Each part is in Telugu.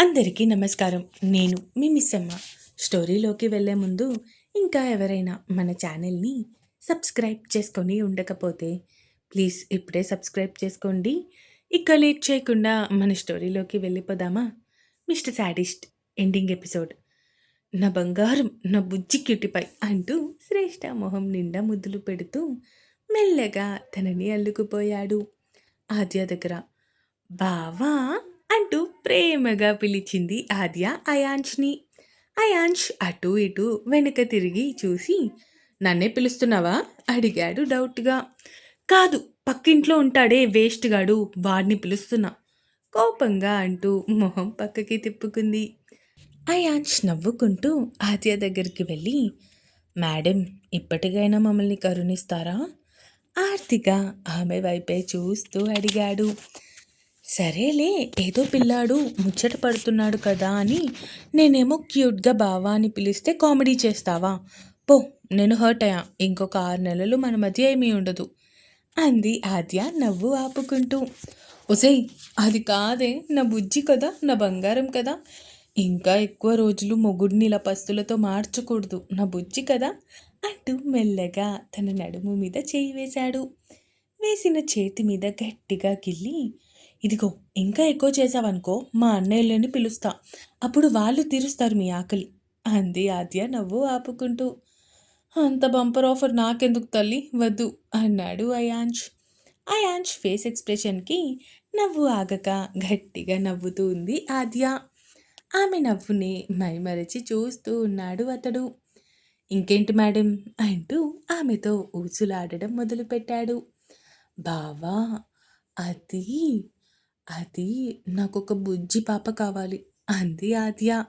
అందరికీ నమస్కారం. నేను మీ మిస్సమ్మ. స్టోరీలోకి వెళ్ళే ముందు ఇంకా ఎవరైనా మన ఛానల్ని సబ్స్క్రైబ్ చేసుకొని ఉండకపోతే ప్లీజ్ ఇప్పుడే సబ్స్క్రైబ్ చేసుకోండి. ఇక లేట్ చేయకుండా మన స్టోరీలోకి వెళ్ళిపోదామా? Mister sadist ending episode. నా బంగారం నా బుజ్జి క్యూటిపై అంటూ శ్రేష్ఠ మొహం నిండా ముద్దులు పెడుతూ మెల్లగా తనని అల్లుకుపోయాడు. ఆద్య దగ్గర బావా అంటూ ప్రేమగా పిలిచింది ఆద్య అయాంష్ని అయాంష్ అటు ఇటు వెనక తిరిగి చూసి నన్నే పిలుస్తున్నావా? అడిగాడు డౌట్గా. కాదు పక్కింట్లో ఉంటాడే వేస్ట్ గాడు వాడిని పిలుస్తున్నా. కోపంగా అంటూ మొహం పక్కకి తిప్పుకుంది. అయాంష్ నవ్వుకుంటూ ఆద్య దగ్గరికి వెళ్ళి మేడం ఇప్పటికైనా మమ్మల్ని కరుణిస్తారా? ఆర్తిగా ఆమె వైపే చూస్తూ అడిగాడు. సరేలే ఏదో పిల్లాడు ముచ్చట పడుతున్నాడు కదా అని నేనేమో క్యూట్గా బావా అని పిలిస్తే కామెడీ చేస్తావా? పో నేను హర్ట్ అయ్యా. ఇంకొక ఆరు నెలలు మన మధ్య ఏమీ ఉండదు. అంది ఆద్య నవ్వు ఆపుకుంటూ. ఒసేయ్ అది కాదే నా బుజ్జి కదా నా బంగారం కదా. ఇంకా ఎక్కువ రోజులు మొగుడిని ఇలా పస్తులతో మార్చకూడదు నా బుజ్జి కదా అంటూ మెల్లగా తన నడుము మీద చేయి వేశాడు. వేసిన చేతి మీద గట్టిగా గిల్లి ఇదిగో ఇంకా ఎక్కువ చేసావనుకో మా అన్నయ్యలని పిలుస్తా. అప్పుడు వాళ్ళు తీరుస్తారు మీ ఆకలి. అంది ఆద్య నవ్వు ఆపుకుంటూ. అంత బంపర్ ఆఫర్ నాకెందుకు తల్లి? వద్దు అన్నాడు అయాంచ్ అయాంచ్ ఫేస్ ఎక్స్ప్రెషన్కి నవ్వు ఆగక గట్టిగా నవ్వుతూ ఉంది ఆద్య. ఆమె నవ్వుని మైమరచి చూస్తూ ఉన్నాడు అతడు. ఇంకేంటి మేడం? అంటూ ఆమెతో ఊసులాడడం మొదలుపెట్టాడు. బావా అది అది నాకొక బుజ్జి పాప కావాలి. అంది ఆద్య.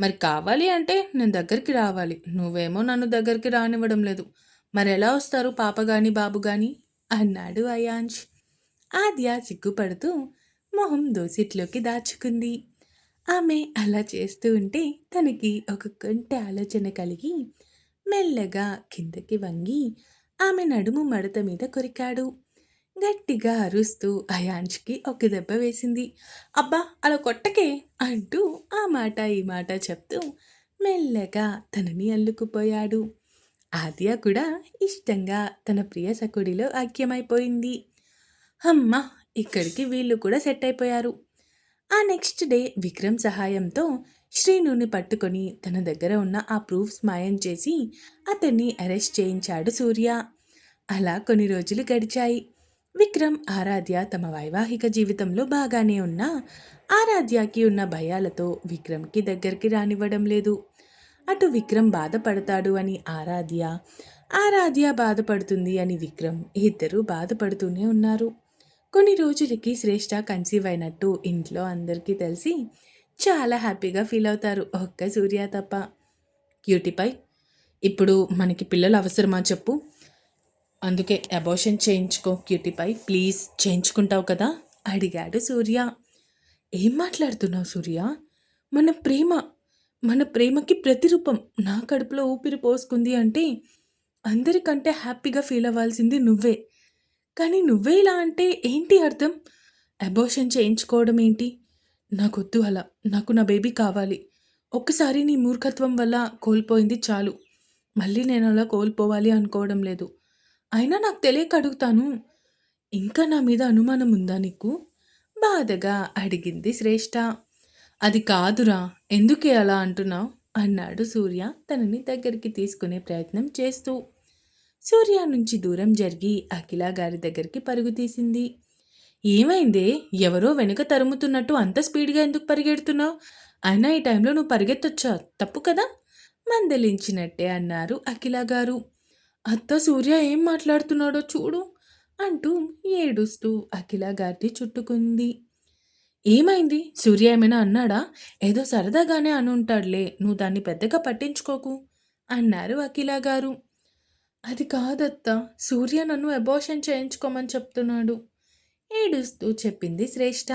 మరి కావాలి అంటే నేను దగ్గరికి రావాలి. నువ్వేమో నన్ను దగ్గరికి రానివ్వడం లేదు. మరి ఎలా వస్తారు పాప గాని బాబు గాని? అన్నాడు అయాంజ్ ఆద్య సిగ్గుపడుతూ మొహం దోసిట్లోకి దాచుకుంది. ఆమె అలా చేస్తూ ఉంటే తనకి ఒక కొంటె ఆలోచన కలిగి మెల్లగా కిందకి వంగి ఆమె నడుము మడత మీద కొరికాడు. గట్టిగా అరుస్తూ అయాన్ష్కి ఒక దెబ్బ వేసింది. అబ్బా అలా కొట్టకే అంటూ ఆ మాట ఈ మాట చెప్తూ మెల్లగా తనని అల్లుకుపోయాడు. ఆద్య కూడా ఇష్టంగా తన ప్రియ సకుడిలో ఐక్యమైపోయింది. అమ్మ ఇక్కడికి వీళ్ళు కూడా సెట్ అయిపోయారు ఆ నెక్స్ట్ డే విక్రమ్ సహాయంతో శ్రీనుని పట్టుకొని తన దగ్గర ఉన్న ఆ ప్రూఫ్స్ మాయం చేసి అతన్ని అరెస్ట్ చేయించాడు సూర్య. అలా కొన్ని రోజులు గడిచాయి. విక్రమ్ ఆరాధ్య తమ వైవాహిక జీవితంలో బాగానే ఉన్నా ఆరాధ్యకి ఉన్న భయాలతో విక్రమ్కి దగ్గరికి రానివ్వడం లేదు. అటు విక్రమ్ బాధపడతాడు అని ఆరాధ్య ఆరాధ్య బాధపడుతుంది అని విక్రమ్ ఇద్దరూ బాధపడుతూనే ఉన్నారు. కొన్ని రోజులకి శ్రేష్ఠ కన్సీవ్ అయినట్టు ఇంట్లో అందరికీ తెలిసి చాలా హ్యాపీగా ఫీల్ అవుతారు ఒక్క సూర్య తప్ప. క్యూటీపై ఇప్పుడు మనకి పిల్లలు అవసరమా చెప్పు? అందుకే అబోషన్ చేయించుకో క్యూటీపై ప్లీజ్ చేయించుకుంటావు కదా? అడిగాడు సూర్య. ఏం మాట్లాడుతున్నావు సూర్య? మన ప్రేమ మన ప్రేమకి ప్రతిరూపం. నా కడుపులో ఊపిరి పోసుకుంది అంటే అందరికంటే హ్యాపీగా ఫీల్ అవ్వాల్సింది నువ్వే. కానీ నువ్వే ఇలా అంటే ఏంటి అర్థం? అబోషన్ చేయించుకోవడం ఏంటి? నాకొద్దు అలా. నాకు నా బేబీ కావాలి. ఒక్కసారి నీ మూర్ఖత్వం వల్ల కోల్పోయింది చాలు. మళ్ళీ నేను అలా కోల్పోవాలి అనుకోవడం లేదు. అయినా నాకు తెలియక అడుగుతాను. ఇంకా నా మీద అనుమానం ఉందా నీకు? బాధగా అడిగింది శ్రేష్ఠ అది కాదురా ఎందుకే అలా అంటున్నావు? అన్నాడు సూర్య తనని దగ్గరికి తీసుకునే ప్రయత్నం చేస్తూ. సూర్య నుంచి దూరం జరిగి అఖిల గారి దగ్గరికి పరుగు తీసింది. ఏమైందే? ఎవరో వెనుక తరుముతున్నట్టు అంత స్పీడ్గా ఎందుకు పరిగెడుతున్నావు? అయినా ఈ టైంలో నువ్వు పరిగెత్తొచ్చా? తప్పు కదా? మందలించినట్టే అన్నారు అఖిల గారు. అత్త సూర్య ఏం మాట్లాడుతున్నాడో చూడు అంటూ ఏడుస్తూ అఖిల గారిని చుట్టుకుంది. ఏమైంది? సూర్య ఏమైనా అన్నాడా? ఏదో సరదాగానే అనుంటాడులే నువ్వు దాన్ని పెద్దగా పట్టించుకోకు అన్నారు అఖిల గారు. అది కాదత్త సూర్య నన్ను అబోషన్ చేయించుకోమని చెప్తున్నాడు. ఏడుస్తూ చెప్పింది శ్రేష్ఠ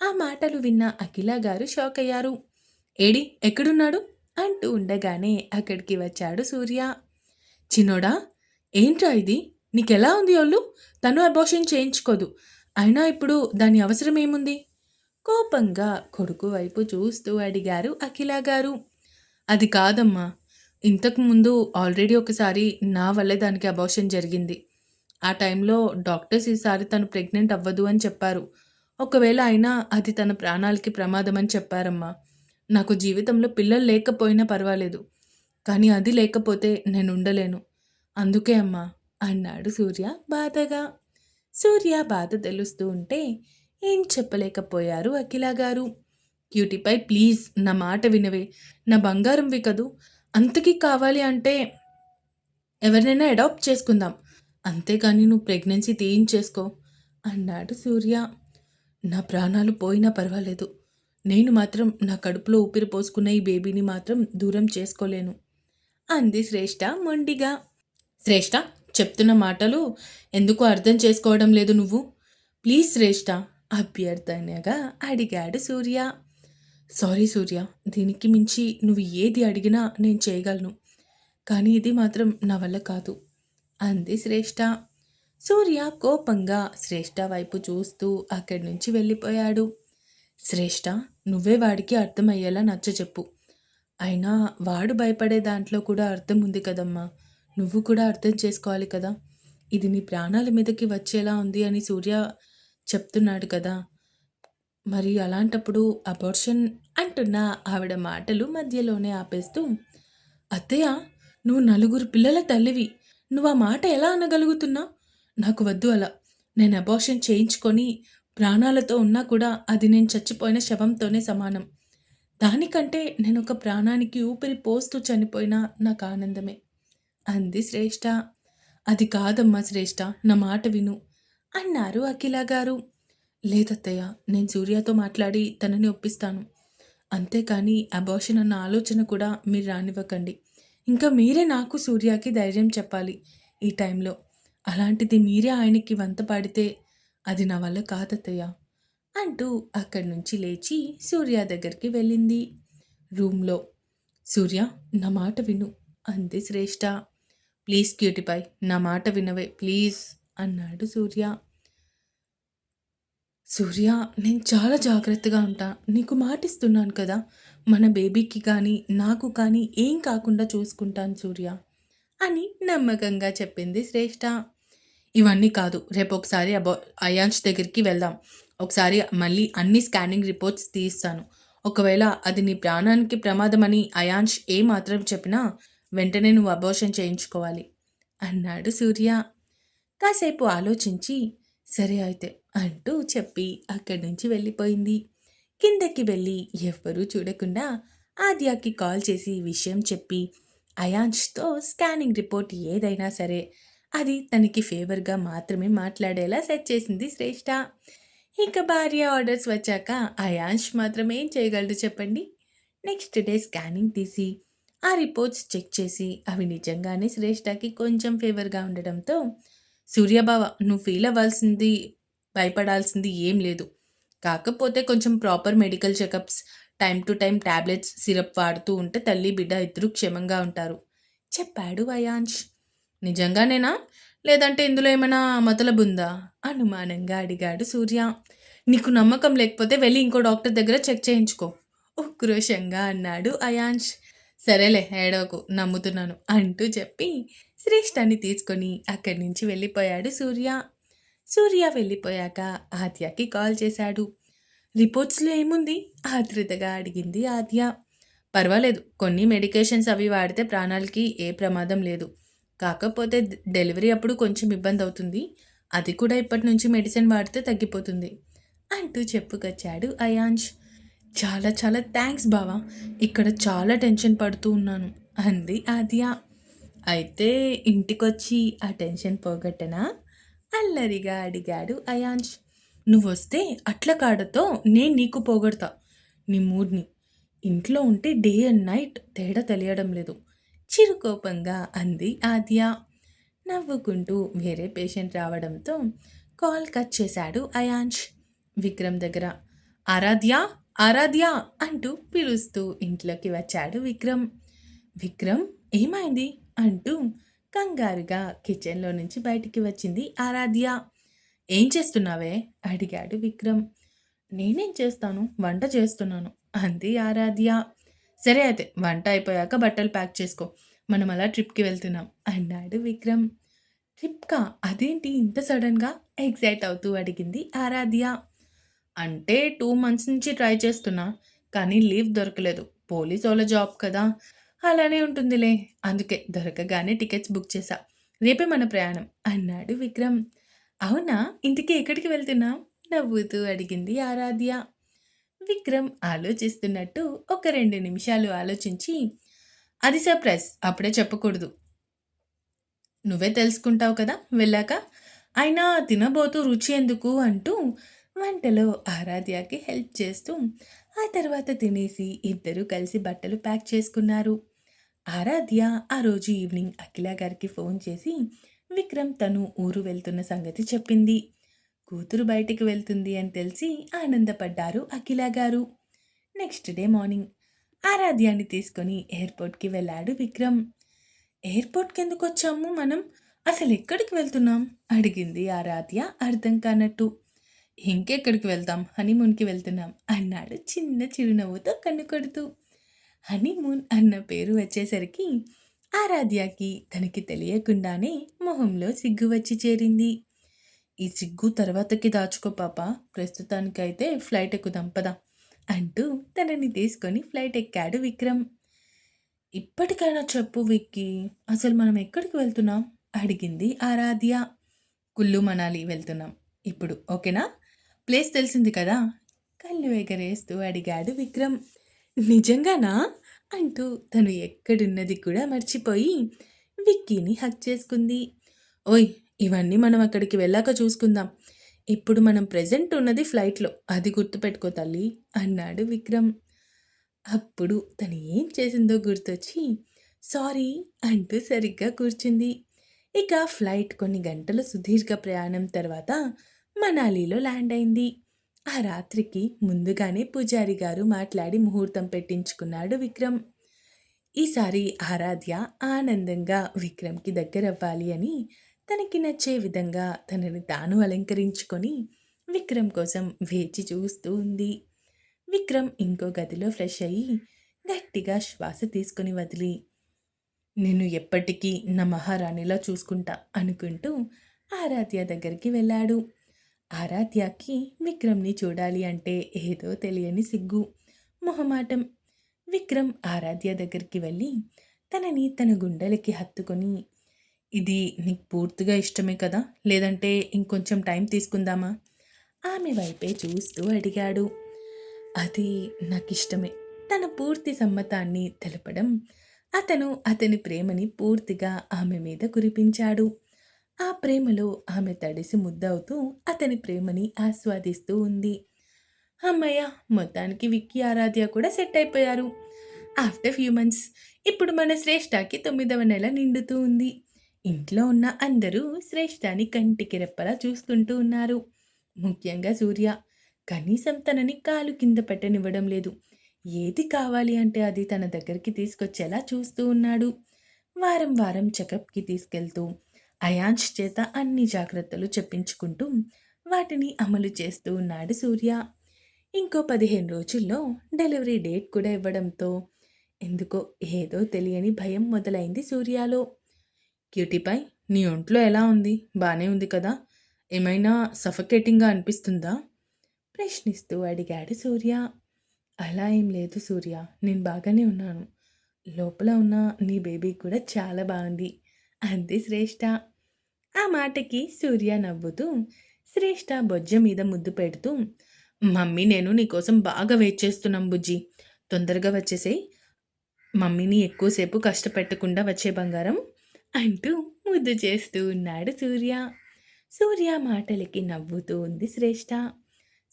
ఆ మాటలు విన్న అఖిల గారు షాక్ అయ్యారు ఏడి ఎక్కడున్నాడు? అంటూ ఉండగానే అక్కడికి వచ్చాడు సూర్య. చిన్నోడా ఏంట్రా ఇది? నీకెలా ఉంది వాళ్ళు తను అబోషన్ చేయించుకోదు. అయినా ఇప్పుడు దాని అవసరం ఏముంది? కోపంగా కొడుకు వైపు చూస్తూ అడిగారు అఖిల గారు. అది కాదమ్మా. ఇంతకు ముందు ఆల్రెడీ ఒకసారి నా వల్లే దానికి అబోషన్ జరిగింది. ఆ టైంలో డాక్టర్స్ ఈసారి తను ప్రెగ్నెంట్ అవ్వదు అని చెప్పారు. ఒకవేళ అయినా అది తన ప్రాణాలకి ప్రమాదం అని చెప్పారమ్మా. నాకు జీవితంలో పిల్లలు లేకపోయినా పర్వాలేదు. కానీ అది లేకపోతే నేను ఉండలేను. అందుకే అమ్మా అన్నాడు సూర్య బాధగా. సూర్య బాధ తెలుస్తూ ఉంటే ఏం చెప్పలేకపోయారు అఖిల గారు. క్యూటీపై ప్లీజ్ నా మాట వినవే. నా బంగారంవి కదూ అంతకీ కావాలి అంటే ఎవరినైనా అడాప్ట్ చేసుకుందాం. అంతేకాని నువ్వు ప్రెగ్నెన్సీ తీయించేసుకో అన్నాడు సూర్య. నా ప్రాణాలు పోయినా పర్వాలేదు. నేను మాత్రం నా కడుపులో ఊపిరి పోసుకున్న ఈ బేబీని మాత్రం దూరం చేసుకోలేను. అంది శ్రేష్ఠ మొండిగా. శ్రేష్ఠ చెప్తున్న మాటలు ఎందుకు అర్థం చేసుకోవడం లేదు నువ్వు? ప్లీజ్ శ్రేష్ఠ అభ్యర్థనగా అడిగాడు సూర్య. సారీ సూర్య దీనికి మించి నువ్వు ఏది అడిగినా నేను చేయగలను. కానీ ఇది మాత్రం నా వల్ల కాదు అంది శ్రేష్ఠ సూర్య కోపంగా శ్రేష్ఠ వైపు చూస్తూ అక్కడి నుంచి వెళ్ళిపోయాడు. శ్రేష్ఠ నువ్వే వాడికి అర్థమయ్యేలా నచ్చ చెప్పు అయినా వాడు భయపడే దాంట్లో కూడా అర్థం ఉంది కదమ్మా. నువ్వు కూడా అర్థం చేసుకోవాలి కదా. ఇది నీ ప్రాణాల మీదకి వచ్చేలా ఉంది అని సూర్య చెప్తున్నాడు కదా. మరి అలాంటప్పుడు అబార్షన్ అంటున్న ఆవిడ మాటలు మధ్యలోనే ఆపేస్తూ అత్తయ్య నువ్వు నలుగురు పిల్లల తల్లివి. నువ్వు ఆ మాట ఎలా అనగలుగుతున్నా? నాకు వద్దు అలా. నేను అబార్షన్ చేయించుకొని ప్రాణాలతో ఉన్నా కూడా అది నేను చచ్చిపోయిన శవంతోనే సమానం. దానికంటే నేను ఒక ప్రాణానికి ఊపిరి పోస్తూ చనిపోయినా నాకు ఆనందమే. అంది శ్రేష్ఠ అది కాదమ్మా శ్రేష్ఠ నా మాట విను అన్నారు అఖిల గారు. లేదత్తయ్య నేను సూర్యతో మాట్లాడి తనని ఒప్పిస్తాను. అంతేకాని అబార్షన్ అన్న ఆలోచన కూడా మీరు రానివ్వకండి. ఇంకా మీరే నాకు సూర్యకి ధైర్యం చెప్పాలి ఈ టైంలో. అలాంటిది మీరే ఆయనకి వంత పాడితే అది నా వల్ల కాదత్తయ్య. అంటూ అక్కడి నుంచి లేచి సూర్య దగ్గరికి వెళ్ళింది. రూమ్లో సూర్య నా మాట విను. అంది శ్రేష్ఠ ప్లీజ్ క్యూటిపై నా మాట వినవే ప్లీజ్ అన్నాడు సూర్య. సూర్య నేను చాలా జాగ్రత్తగా ఉంటా. నీకు మాటిస్తున్నాను కదా. మన బేబీకి కానీ నాకు కానీ ఏం కాకుండా చూసుకుంటాను సూర్య అని నమ్మకంగా చెప్పింది శ్రేష్ఠ ఇవన్నీ కాదు రేపు ఒకసారి అబౌ అయాన్స్ దగ్గరికి వెళ్దాం. ఒకసారి మళ్ళీ అన్ని స్కానింగ్ రిపోర్ట్స్ తీస్తాను. ఒకవేళ అది నీ ప్రాణానికి ప్రమాదమని అయాంష్ ఏ మాత్రం చెప్పినా వెంటనే నువ్వు అబోషన్ చేయించుకోవాలి అన్నాడు సూర్య. కాసేపు ఆలోచించి సరే అయితే అంటూ చెప్పి అక్కడి నుంచి వెళ్ళిపోయింది. కిందకి వెళ్ళి ఎవ్వరూ చూడకుండా ఆద్యాకి కాల్ చేసి విషయం చెప్పి అయాంష్తో స్కానింగ్ రిపోర్ట్ ఏదైనా సరే అది తనకి ఫేవర్గా మాత్రమే మాట్లాడేలా సెట్ చేసింది శ్రేష్ఠ ఇక భార్య ఆర్డర్స్ వచ్చాక అయాంష్ మాత్రం ఏం చేయగలడు చెప్పండి? నెక్స్ట్ డే స్కానింగ్ తీసి ఆ రిపోర్ట్స్ చెక్ చేసి అవి నిజంగానే శ్రేష్ఠకి కొంచెం ఫేవర్గా ఉండడంతో సూర్యబావ నువ్వు ఫీల్ అవ్వాల్సింది భయపడాల్సింది ఏం లేదు. కాకపోతే కొంచెం proper medical checkups time to time tablets syrup వాడుతూ ఉంటే తల్లి బిడ్డ ఇద్దరు క్షేమంగా ఉంటారు. చెప్పాడు అయాంష్. నిజంగానేనా? లేదంటే ఇందులో ఏమైనా మతలబుందా? అనుమానంగా అడిగాడు సూర్య. నీకు నమ్మకం లేకపోతే వెళ్ళి ఇంకో డాక్టర్ దగ్గర చెక్ చేయించుకో. ఉక్రోషంగా అన్నాడు అయాంష్. సరేలే ఏడవకు నమ్ముతున్నాను అంటూ చెప్పి శ్రేష్ఠాన్ని తీసుకొని అక్కడి నుంచి వెళ్ళిపోయాడు సూర్య. సూర్య వెళ్ళిపోయాక ఆద్యకి కాల్ చేశాడు. రిపోర్ట్స్లో ఏముంది? ఆతృతగా అడిగింది ఆద్య. పర్వాలేదు కొన్ని మెడికేషన్స్ అవి వాడితే ప్రాణాలకి ఏ ప్రమాదం లేదు. కాకపోతే డెలివరీ అప్పుడు కొంచెం ఇబ్బంది అవుతుంది అది కూడా ఇప్పటి నుంచి మెడిసిన్ వాడితే తగ్గిపోతుంది. అంటూ చెప్పుకొచ్చాడు అయాంష్. చాలా చాలా థ్యాంక్స్ బావా. ఇక్కడ చాలా టెన్షన్ పడుతూ ఉన్నాను అంది ఆద్య అయితే ఇంటికొచ్చి ఆ టెన్షన్ పోగొట్టనా? అల్లరిగా అడిగాడు అయాంష్. నువ్వు వస్తే అట్ల కాడతో నేను నీకు పోగొడతా. నీ మూడ్ని. ఇంట్లో ఉంటే డే అండ్ నైట్ తేడా తెలియడం లేదు చిరుకోపంగా అంది ఆద్య నవ్వుకుంటూ వేరే పేషెంట్ రావడంతో కాల్ కట్ చేశాడు అయాంష్. విక్రమ్ దగ్గర. ఆరాధ్య ఆరాధ్య అంటూ పిలుస్తూ ఇంట్లోకి వచ్చాడు విక్రమ్. విక్రమ్ ఏమైంది? అంటూ కంగారుగా కిచెన్లో నుంచి బయటికి వచ్చింది ఆరాధ్య. ఏం చేస్తున్నావే? అడిగాడు విక్రమ్. నేనేం చేస్తాను? వంట చేస్తున్నాను అంది ఆరాధ్య. సరే అయితే వంట అయిపోయాక బట్టలు ప్యాక్ చేసుకో. మనం అలా ట్రిప్కి వెళ్తున్నాం అన్నాడు విక్రమ్. ట్రిప్కా? అదేంటి ఇంత సడన్గా? ఎగ్జైట్ అవుతూ అడిగింది ఆరాధ్య. అంటే టూ మంత్స్ నుంచి ట్రై చేస్తున్నా కానీ లీవ్ దొరకలేదు. పోలీస్ వాళ్ళ జాబ్ కదా. అలానే ఉంటుందిలే. అందుకే దొరకగానే టికెట్స్ బుక్ చేశా. రేపే మన ప్రయాణం అన్నాడు విక్రమ్. అవునా? ఇంటికి ఎక్కడికి వెళ్తున్నా నవ్వుతూ అడిగింది ఆరాధ్య. విక్రమ్ ఆలోచిస్తున్నట్టు ఒక రెండు నిమిషాలు ఆలోచించి అది సర్ప్రైజ్ అప్పుడే చెప్పకూడదు. నువ్వే తెలుసుకుంటావు కదా వెళ్ళాక? అయినా తినబోతూ రుచి ఎందుకు? అంటూ వంటలో ఆరాధ్యకి హెల్ప్ చేస్తూ ఆ తర్వాత తినేసి ఇద్దరూ కలిసి బట్టలు ప్యాక్ చేసుకున్నారు. ఆరాధ్య ఆ రోజు ఈవినింగ్ అఖిల గారికి ఫోన్ చేసి విక్రమ్ తను ఊరు వెళ్తున్న సంగతి చెప్పింది. కూతురు బయటికి వెళ్తుంది అని తెలిసి ఆనందపడ్డారు అఖిల గారు. నెక్స్ట్ డే మార్నింగ్ ఆరాధ్యాన్ని తీసుకొని ఎయిర్పోర్ట్కి వెళ్ళాడు విక్రమ్. ఎయిర్పోర్ట్కి ఎందుకు వచ్చాము మనం? అసలు ఎక్కడికి వెళ్తున్నాం? అడిగింది ఆరాధ్య అర్థం కానట్టు. ఇంకెక్కడికి వెళ్తాం హనీమూన్కి వెళ్తున్నాం అన్నాడు చిన్న చిరునవ్వుతో కన్ను కొడుతూ హనీమూన్ అన్న పేరు వచ్చేసరికి ఆరాధ్యకి తనకి తెలియకుండానే మొహంలో సిగ్గు వచ్చి చేరింది. ఈ సిగ్గు తర్వాతకి దాచుకో పాప ప్రస్తుతానికైతే ఫ్లైట్ ఎక్కుదాం పదా అంటూ తనని తీసుకొని ఫ్లైట్ ఎక్కాడు విక్రమ్. ఇప్పటికైనా చెప్పు విక్కి అసలు మనం ఎక్కడికి వెళ్తున్నాం? అడిగింది ఆరాధ్య. కుల్లు మనాలి వెళ్తున్నాం. ఇప్పుడు ఓకేనా? ప్లేస్ తెలిసింది కదా? కళ్ళు ఎగరేస్తూ అడిగాడు విక్రమ్. నిజంగానా? అంటూ తను ఎక్కడున్నది కూడా మర్చిపోయి విక్కీని హక్ చేసుకుంది. ఓయ్ ఇవన్నీ మనం అక్కడికి వెళ్ళాక చూసుకుందాం. ఇప్పుడు మనం ప్రజెంట్ ఉన్నది ఫ్లైట్లో. అది గుర్తుపెట్టుకో తల్లి అన్నాడు విక్రమ్. అప్పుడు తను ఏం చేసిందో గుర్తొచ్చి సారీ అంటూ సరిగ్గా కూర్చుంది. ఇక ఫ్లైట్ కొన్ని గంటల సుదీర్ఘ ప్రయాణం తర్వాత మనాలిలో ల్యాండ్ అయింది. ఆ రాత్రికి ముందుగానే పూజారి గారు మాట్లాడి ముహూర్తం పెట్టించుకున్నాడు విక్రమ్. ఈసారి ఆరాధ్య ఆనందంగా విక్రమ్కి దగ్గరవ్వాలి అని తనకి నచ్చే విధంగా తనని తాను అలంకరించుకొని విక్రమ్ కోసం వేచి చూస్తూ ఉంది. విక్రమ్ ఇంకో గదిలో ఫ్రెష్ అయ్యి గట్టిగా శ్వాస తీసుకుని వదిలి నేను ఎప్పటికీ నా మహారాణిలా చూసుకుంటా అనుకుంటూ ఆరాధ్య దగ్గరికి వెళ్ళాడు. ఆరాధ్యకి విక్రమ్ని చూడాలి అంటే ఏదో తెలియని సిగ్గు. మొహమాటం. విక్రమ్ ఆరాధ్య దగ్గరికి వెళ్ళి తనని తన గుండెలకి హత్తుకొని ఇది నీకు పూర్తిగా ఇష్టమే కదా? లేదంటే ఇంకొంచెం టైం తీసుకుందామా? ఆమె వైపే చూస్తూ అడిగాడు. అది నాకు ఇష్టమే తన పూర్తి సమ్మతాన్ని తెలపడం అతను అతని ప్రేమని పూర్తిగా ఆమె మీద కురిపించాడు. ఆ ప్రేమలో ఆమె తడిసి ముద్దవుతూ అతని ప్రేమని ఆస్వాదిస్తూ ఉంది. అమ్మయ్య మొత్తానికి విక్కీ ఆరాధ్య కూడా సెట్ అయిపోయారు. ఆఫ్టర్ ఫ్యూ మంత్స్ ఇప్పుడు మన శ్రేష్ఠకి తొమ్మిదవ నెల నిండుతూ ఉంది. ఇంట్లో ఉన్న అందరూ శ్రేష్ఠాని కంటికి రెప్పలా చూస్తుంటూ ఉన్నారు. ముఖ్యంగా సూర్య. కనీసం తనని కాలు కింద పెట్టనివ్వడం లేదు. ఏది కావాలి అంటే అది తన దగ్గరికి తీసుకొచ్చేలా చూస్తూ ఉన్నాడు. వారం వారం చెకప్కి తీసుకెళ్తూ అయాంష్ చేత అన్ని జాగ్రత్తలు చెప్పించుకుంటూ వాటిని అమలు చేస్తూ ఉన్నాడు సూర్య. ఇంకో పదిహేను రోజుల్లో డెలివరీ డేట్ కూడా ఇవ్వడంతో ఎందుకో ఏదో తెలియని భయం మొదలైంది సూర్యలో. క్యూటీపై నీ ఒంట్లో ఎలా ఉంది? బాగానే ఉంది కదా? ఏమైనా సఫకేటింగ్గా అనిపిస్తుందా? ప్రశ్నిస్తూ అడిగాడు సూర్య. అలా ఏం లేదు సూర్య నేను బాగానే ఉన్నాను. లోపల ఉన్న నీ బేబీ కూడా చాలా బాగుంది. అంది శ్రేష్ఠ ఆ మాటకి సూర్య నవ్వుతూ శ్రేష్ఠ బొజ్జ మీద ముద్దు పెడుతూ మమ్మీ నేను నీకోసం బాగా వెయిట్ చేస్తున్నాం బుజ్జి. తొందరగా వచ్చేసేయ్. మమ్మీని ఎక్కువసేపు కష్టపెట్టకుండా వచ్చే బంగారం అంటూ ముద్దు చేస్తూ ఉన్నాడు సూర్య. సూర్య మాటలకి నవ్వుతూ ఉంది శ్రేష్ఠ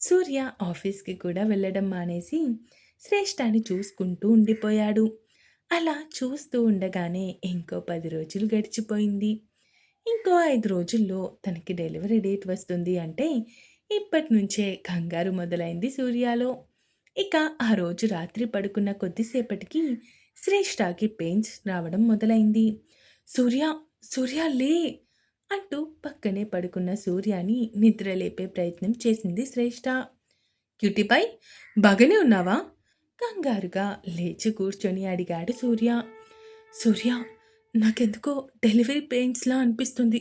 సూర్య ఆఫీస్కి కూడా వెళ్ళడం మానేసి శ్రేష్ఠని చూసుకుంటూ ఉండిపోయాడు. అలా చూస్తూ ఉండగానే ఇంకో పది రోజులు గడిచిపోయింది. ఇంకో ఐదు రోజుల్లో తనకి డెలివరీ డేట్ వస్తుంది అంటే ఇప్పటి నుంచే కంగారు మొదలైంది సూర్యాలో. ఇక ఆ రోజు రాత్రి పడుకున్న కొద్దిసేపటికి శ్రేష్ఠకి పెయిన్స్ రావడం మొదలైంది. సూర్య సూర్య లే! అంటూ పక్కనే పడుకున్న సూర్యాని నిద్రలేపే ప్రయత్నం చేసింది శ్రేష్ఠ. క్యూటీపై బాగానే ఉన్నావా? కంగారుగా లేచి కూర్చొని అడిగాడు సూర్య. సూర్య నాకెందుకో డెలివరీ పెయిన్స్లా అనిపిస్తుంది.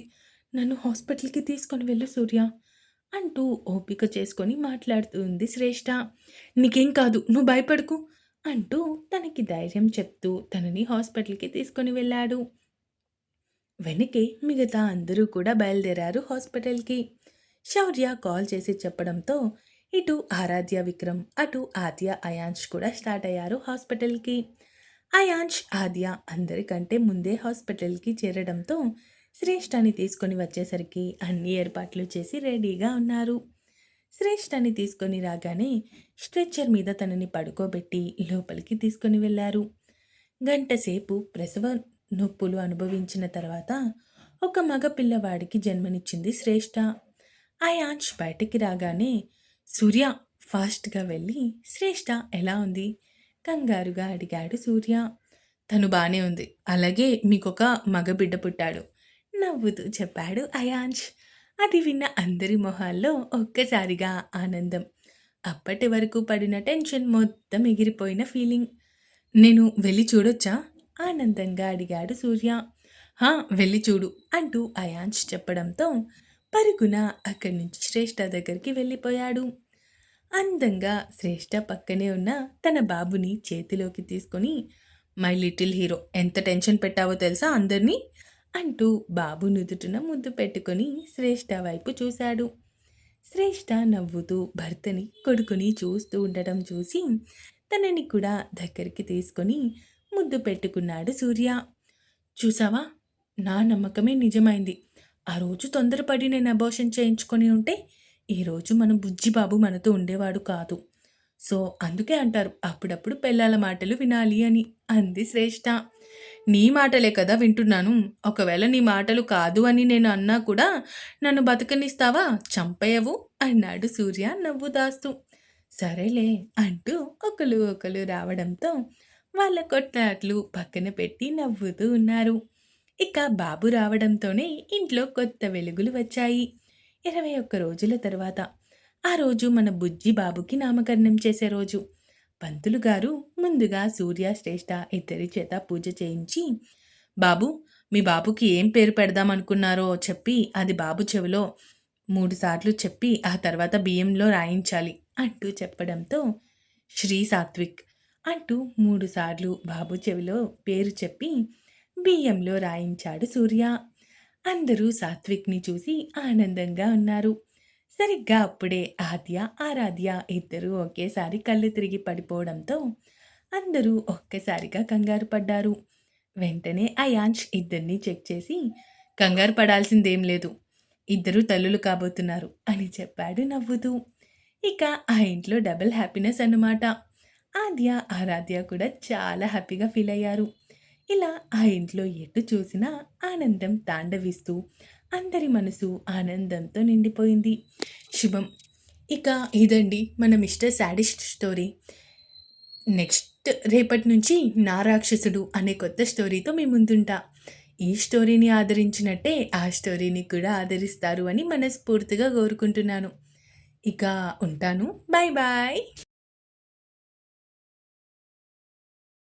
నన్ను హాస్పిటల్కి తీసుకొని వెళ్ళు సూర్య అంటూ ఓపిక చేసుకొని మాట్లాడుతుంది శ్రేష్ఠ నీకేం కాదు నువ్వు భయపడకు అంటూ తనకి ధైర్యం చెప్తూ తనని హాస్పిటల్కి తీసుకొని వెళ్ళాడు. వెనకే మిగతా అందరూ కూడా బయలుదేరారు హాస్పిటల్కి. శౌర్య కాల్ చేసి చెప్పడంతో ఇటు ఆరాధ్య విక్రమ్ అటు ఆద్య అయాంష్ కూడా స్టార్ట్ అయ్యారు హాస్పిటల్కి. అయాంష్ ఆద్య అందరికంటే ముందే హాస్పిటల్కి చేరడంతో శ్రేష్ఠని తీసుకొని వచ్చేసరికి అన్ని ఏర్పాట్లు చేసి రెడీగా ఉన్నారు. శ్రేష్ఠని తీసుకొని రాగానే స్ట్రెచ్చర్ మీద తనని పడుకోబెట్టి లోపలికి తీసుకొని వెళ్ళారు. గంటసేపు ప్రసవ నొప్పులు అనుభవించిన తర్వాత ఒక మగ పిల్లవాడికి జన్మనిచ్చింది శ్రేష్ఠ. అయాంష్ బయటికి రాగానే సూర్య ఫాస్ట్గా వెళ్ళి శ్రేష్ఠ ఎలా ఉంది? కంగారుగా అడిగాడు సూర్య. తను బాగానే ఉంది. అలాగే మీకొక మగబిడ్డ పుట్టాడు. నవ్వుతూ చెప్పాడు అయాంజ్. అది విన్న అందరి మొహాల్లో ఒక్కసారిగా ఆనందం. అప్పటి వరకు పడిన టెన్షన్ మొత్తం ఎగిరిపోయిన ఫీలింగ్. నేను వెళ్ళి చూడొచ్చా? ఆనందంగా అడిగాడు సూర్య. హా వెళ్ళి చూడు అంటూ అయాంష్ చెప్పడంతో పరుగున అక్కడి నుంచి శ్రేష్ఠ దగ్గరికి వెళ్ళిపోయాడు. అందంగా శ్రేష్ఠ పక్కనే ఉన్న తన బాబుని చేతిలోకి తీసుకొని మై లిటిల్ హీరో ఎంత టెన్షన్ పెట్టావో తెలుసా అందరినీ? అంటూ బాబు నుదుటిన ముద్దు పెట్టుకొని శ్రేష్ఠ వైపు చూశాడు. శ్రేష్ఠ నవ్వుతూ భర్తని కొడుకుని చూస్తూ ఉండటం చూసి తనని కూడా దగ్గరికి తీసుకొని ముద్దు పెట్టుకున్నాడు సూర్య. చూసావా? నా నమ్మకమే నిజమైంది. ఆ రోజు తొందరపడి నేను అబోషన్ చేయించుకొని ఉంటే ఈరోజు మన బుజ్జిబాబు మనతో ఉండేవాడు కాదు. సో అందుకే అంటారు అప్పుడప్పుడు పిల్లల మాటలు వినాలి అని. అంది శ్రేష్ఠ నీ మాటలే కదా వింటున్నాను. ఒకవేళ నీ మాటలు కాదు అని నేను అన్నా కూడా నన్ను బతకనిస్తావా? చంపేయవు అన్నాడు సూర్య నవ్వు దాస్తూ సరేలే అంటూ ఒకరు ఒకరు రావడంతో వాళ్ళ కొట్లాట్లు పక్కన పెట్టి నవ్వుతూ ఉన్నారు. ఇక బాబు రావడంతోనే ఇంట్లో కొత్త వెలుగులు వచ్చాయి. ఇరవై ఒక్క రోజుల తర్వాత ఆ రోజు మన బుజ్జి బాబుకి నామకరణం చేసే రోజు. పంతులు గారు ముందుగా సూర్య శ్రేష్ఠ ఇద్దరి చేత పూజ చేయించి బాబు మీ బాబుకి ఏం పేరు పెడదాం అనుకున్నారో చెప్పి అది బాబు చెవిలో మూడు సార్లు చెప్పి ఆ తర్వాత బియ్యంలో రాయించాలి అంటూ చెప్పడంతో శ్రీ సాత్విక్ అంటూ మూడుసార్లు బాబు చెవిలో పేరు చెప్పి బియ్యంలో రాయించాడు సూర్య. అందరూ సాత్విక్ని చూసి ఆనందంగా ఉన్నారు. సరిగ్గా అప్పుడే ఆద్య ఆరాధ్య ఇద్దరూ ఒకేసారి కళ్ళు తిరిగి పడిపోవడంతో అందరూ ఒక్కసారిగా కంగారు పడ్డారు. వెంటనే అయాంష్ ఇద్దరిని చెక్ చేసి కంగారు పడాల్సిందేం లేదు. ఇద్దరు తల్లులు కాబోతున్నారు అని చెప్పాడు నవ్వుతూ. ఇక ఆ ఇంట్లో డబుల్ హ్యాపీనెస్ అన్నమాట. ఆద్య ఆరాధ్య కూడా చాలా హ్యాపీగా ఫీల్ అయ్యారు. ఇలా ఆ ఇంట్లో ఎటు చూసినా ఆనందం తాండవిస్తూ అందరి మనసు ఆనందంతో నిండిపోయింది. శుభం. ఇక ఇదండి మన మిస్టర్ శాడిస్ట్ స్టోరీ. నెక్స్ట్ రేపటి నుంచి నా రాక్షసుడు అనే కొత్త స్టోరీతో మీ ముందుంటా. ఈ స్టోరీని ఆదరించినట్టే ఆ స్టోరీని కూడా ఆదరిస్తారు అని మనస్ఫూర్తిగా కోరుకుంటున్నాను. ఇక ఉంటాను. Bye bye